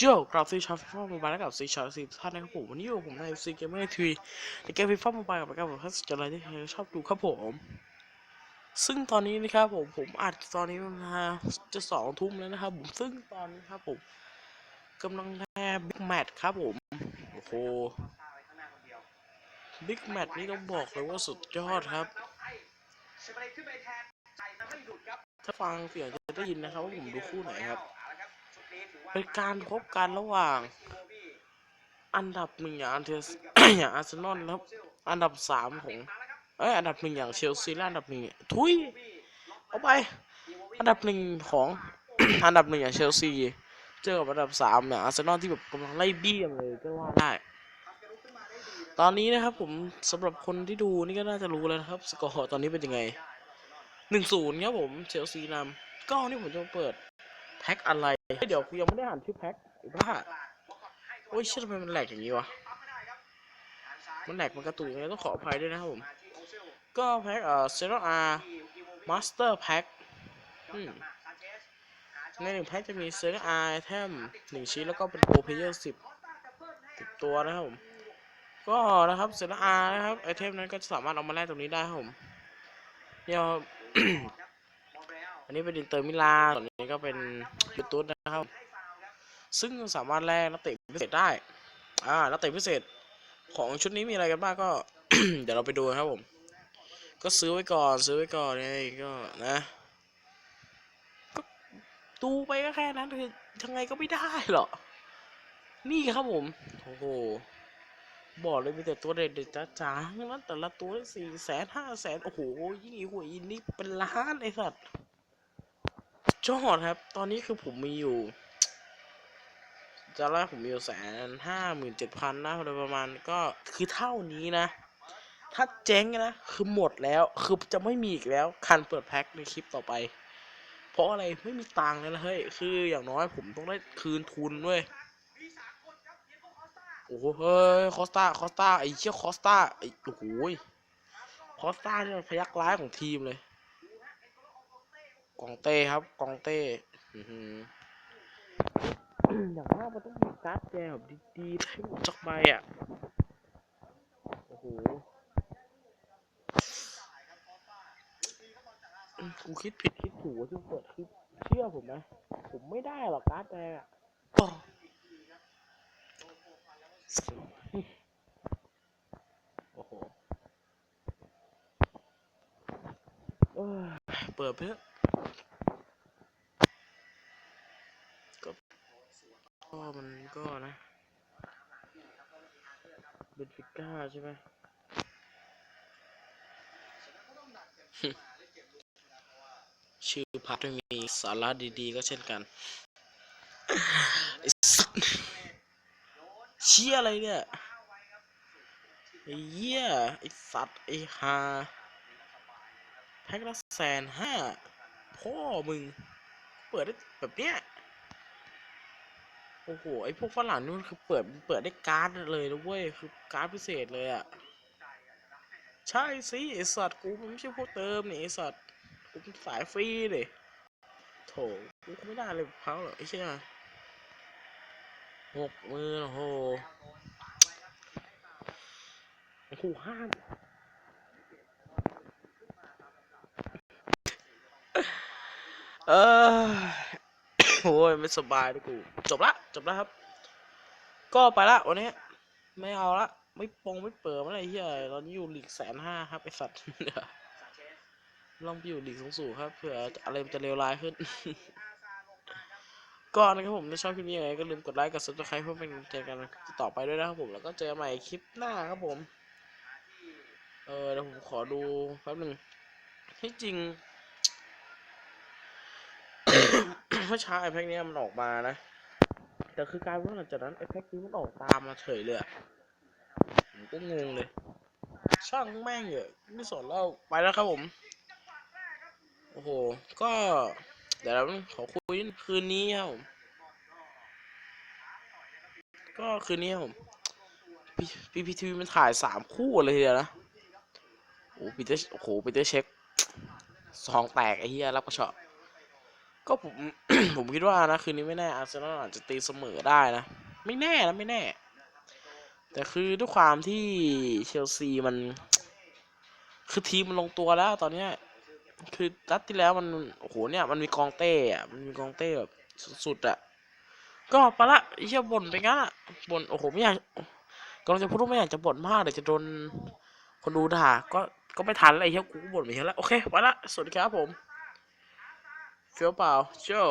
โจกราบซีชาร์ฟฟ้าโมบายและกับซีชาร์ซีท่านนะครับผมวันนี้อยู่ผมในซีเกมเมอร์ทีในเกมฟีฟ่าโมบายกับการผมถ้าสนใจอะไรที่ใครชอบดูครับผม ซึ่งตอนนี้นะครับผมผมอัดตอนนี้มาจะสองทุ่มแล้วนะครับผมซึ่งตอนนี้ครับผมกำลังแพ้บิ๊กแมตช์ครับผมโอ้โหบิ๊กแมตช์นี่ต้องบอกเลยว่าสุดยอดครับถ้าฟังเสียงจะได้ยินนะครับว่าผมดูคู่ไหนครับ เป็นการพบกันระหว่าง อันดับหนึ่งอย่างอันเทสอย่างอาร์เซนอลแล้วอันดับสามของเอ้ยอันดับหนึ่งอย่างเชลซีและอันดับหนึ่งทุยเอาไปอันดับหนึ่งของอันดับหนึ่งอย่างเชลซีเจอกับอันดับสามอย่างอาร์เซนอลที่แบบกำลังไล่เบี้ยงเลยก็ว่าได้ตอนนี้นะครับผมสำหรับคนที่ดูนี่ก็น่าจะรู้แล้วนะครับ สกอร์ตอนนี้เป็นยังไงหนึ่งศูนย์ครับผมเชลซีนำก็วันนี่ผมจะเปิดแพ็คอะไร เฮ้เดี๋ยวกูยังไม่ได้อ่านชื่อแพ็คไอ้บ้าโอ้ยเชื่อทำไมมันแหลกอย่างนี้วะ มันแหลกมันกระตุกยังไงต้องขออภัยด้วยนะครับผม ก็แพ็คเอ่อเซโรอาร์มาสเตอร์แพ็คในหนึ่งแพ็คจะมีเซโรอาร์ไอเทมหนึ่งชิ้นแล้วก็เป็นโปรเพเยอร์สิบสิบตัวนะครับผม ก็นะครับเซโรอาร์นะครับไอเทมนั้นก็สามารถเอามาแลกตรงนี้ได้ครับผมเดี๋ยว อันนี้เป็นอินเตอร์มิลานส่วนนี้ก็เป็นยูทูบนะครับ ซึ่งสามารถแลกนักเตะพิเศษได้ อ่า นักเตะพิเศษของชุดนี้มีอะไรกันบ้างก็ เดี๋ยวเราไปดูครับผม ก็ซื้อไว้ก่อนซื้อไว้ก่อนไงก็นะก็ดูไปก็แค่นั้นคือยังไงก็ไม่ได้หรอกนี่ครับผม โอ้โห บอกเลยมีแต่ตัวเด็ดๆจ๋าๆทั้งนั้นแต่ละตัวสี่แสนห้าแสนโอ้โห ยิ่งอีหัวอินนี่เป็นล้านไอ้สัตว์ จอดครับ ตอนนี้คือผมมีอยู่จะแรกผมมีอยู่แสนห้าหมื่นเจ็ดพันนะโดยประมาณก็คือเท่านี้นะ ถ้าเจ๊งนะ คือหมดแล้ว คือจะไม่มีอีกแล้ว คันเปิดแพ็คในคลิปต่อไป เพราะอะไรไม่มีตังค์เลยนะเฮ้ย คืออย่างน้อยผมต้องได้คืนทุนเว้ยโอ้โหเฮ้ยคอสตาคอสตาไอ้เชี่ยคอสตาไอ้โอ้โหคอสตาเนี่ยพยักร้ายของทีมเลย กองเต้ครับ กองเต้อย่างมากมันต้องมีการ์ดแจแบบดีๆให้ผมสักใบอะ โอ้โห กูคิดผิดคิดถูกว่เปิดคลิปเชื่อผมไหมผมไม่ได้หรอกการ์ดแจอะโอ้โหเอ้ยเปิดเพื่อก็ก็มัน ก็นะเบนฟิก้าใช่ไหมชื่อพัทไม่มีสาระดีๆ ก็เช่นกันไอสัสเชี่ยอะไรเนี่ยไอ้เหี้ยไอ้สัตว์ไอ้ฮาแพ็คละแสนห้าพ่อมึง เปิดได้แบบเนี้ย โอ้โห ไอพวกฝรั่งนี่มันคือเปิดเปิดได้การ์ดเลยนะเว้ย คือการ์ดพิเศษเลยอะใช่สิไอสัตว์กูไม่ใช่พวกเติมนี่ไอสัตว์กูเป็นสายฟรีเลยโถกูไม่ได้เลยเขาหรอกไอ้เชี่ยหกมือโอ้โหโอ้โหห้ามเออโอ้ยไม่สบายเลยกู จบละ บแล้วครับ ก็ไปละวันนี้ไม่เอาละไม่ปงไม่เปิดอะไรเฮียตอนนี้อยู่หลีกแสนห้าครับไอสัตว์ลองไปอยู่หลีกสูงๆครับเผื่ออะไรมันจะเลวร้ายขึ้นก่อนนะครับผมถ้าชอบคลิปนี้ยังไงก็ลืมกดไลค์กด subscribe เพื่อเป็นกำลังใจกันต่อไปด้วยนะครับผมแล้วก็เจอกันใหม่คลิปหน้าครับผม เออเดี๋ยวผมขอดูแป๊บหนึ่งที่จริงเมื่อเช้าไอแพ็กเนี้ยมันออกมานะ แต่คือกลารว่าหลังจากนั้นไอ้แพ็กนี้มันออกตามมาเฉยเลยผมก็งงเลย ช่างแม่งเหอะไม่สนเล่าไปแล้วครับผม โอ้โห ก็เดี๋ยวเราขอคุยคืนนี้ครับผมก็คืนนี้ครับผมพีพีทีวีมันถ่ายสามคู่เลยทีเดียวนะโอ้ปีเตอร์โอ้โหปีเตอร์เช็คซองแตกไอ้เหี้ยรับกระชาะ ก็ผม ผมคิดว่านะคืนนี้ไม่แน่อาร์เซนอลอาจจะตีเสมอได้นะ ไม่แน่นะไม่แน่ แต่คือด้วยความที่เชลซีมัน คือทีมมันลงตัวแล้วตอนเนี้ยคือนัดที่แล้วมันโอ้โหเนี่ยมันมีกองเต้อะมันมีกองเต้แบบสุดๆอะก็ไปละอ้เหี้ยบ่นไปงั้นอะบ่นโอ้โหไม่อยากกำลังจะพูดว่าไม่อยากจะบ่นมากเดี๋ยวจะโดนคนดูด่าก็ก็ไม่ทันแล้วไอ้เหี้ยกูก็บ่นไปเยอะแล้วโอเคไปละสวัสดีครับผม Seu pau. Tchau.